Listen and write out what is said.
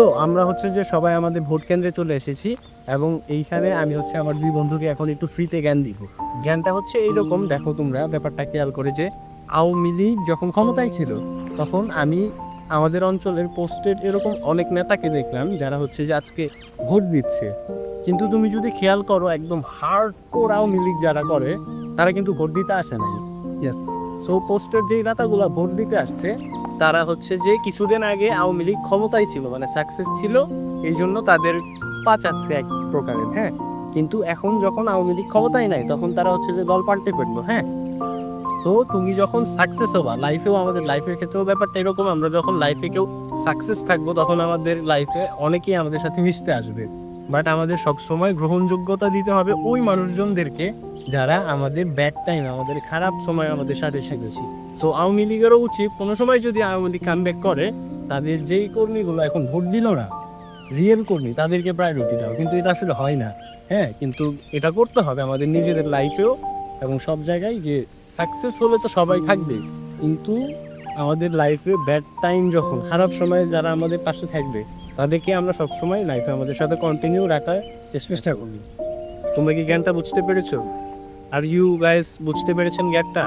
So আমরা হচ্ছে যে সবাই আমাদের ভোট কেন্দ্রে চলে এসেছি এবং এইখানে আমি হচ্ছে আমার দুই বন্ধুকে এখন একটু ফ্রিতে জ্ঞান দিব। জ্ঞানটা হচ্ছে এইরকম, দেখো তোমরা ব্যাপারটা খেয়াল করে যে আওয়ামী লীগ যখন ক্ষমতায় ছিল, তখন আমি আমাদের অঞ্চলের পোস্টেড এরকম অনেক নেতাকে দেখলাম যারা হচ্ছে যে আজকে ভোট দিচ্ছে। কিন্তু তুমি যদি খেয়াল করো, একদম হার্ড কোর আওয়ামী লীগ যারা করে, তারা কিন্তু ভোট দিতে আসে নাই। ইয়েস সো পোস্টের যেই নেতাগুলো ভোট দিতে আসছে, তারা হচ্ছে যে কিছুদিন আগে আওয়ামী লীগ ক্ষমতায় ছিল মানে সাকসেস ছিল, এই জন্য তাদের পাচাচ্ছে এক প্রকারের হ্যাঁ? কিন্তু এখন যখন আওয়ামী লীগ ক্ষমতায় নাই, তখন তারা হচ্ছে যে দল পাল্টে ফেলল হ্যাঁ? সো তুমি যখন সাকসেস হবা লাইফেও আমাদের লাইফের ক্ষেত্রেও ব্যাপারটা এরকম, আমরা যখন লাইফে কেউ সাকসেস থাকব, তখন আমাদের লাইফে অনেকেই আমাদের সাথে মিশতে আসবে। বাট আমাদের সবসময় গ্রহণযোগ্যতা দিতে হবে ওই মানুষজনদেরকে যারা আমাদের ব্যাড টাইম আমাদের খারাপ সময় আমাদের সাথে সেগেছি সো আওয়ামী লীগেরও উচিত কোনো সময় যদি আওয়ামী লীগ কাম করে তাদের যেই কর্মীগুলো এখন ভোট দিল না রিয়েল কর্মী তাদেরকে প্রায়োরিটি দাও। কিন্তু এটা আসলে হয় না। হ্যাঁ কিন্তু এটা করতে হবে আমাদের নিজেদের লাইফেও এবং সব জায়গায় যে সাকসেস হলে তো সবাই থাকবে। কিন্তু আমাদের লাইফে ব্যাড টাইম যখন খারাপ সময়ে যারা আমাদের পাশে থাকবে তাদেরকে আমরা সবসময় লাইফে আমাদের সাথে কন্টিনিউ রাখার চেষ্টা করবি তোমরা কি জ্ঞানটা বুঝতে পেরেছ? আর ইউ গাইস বুঝতে পেরেছেন জ্ঞানটা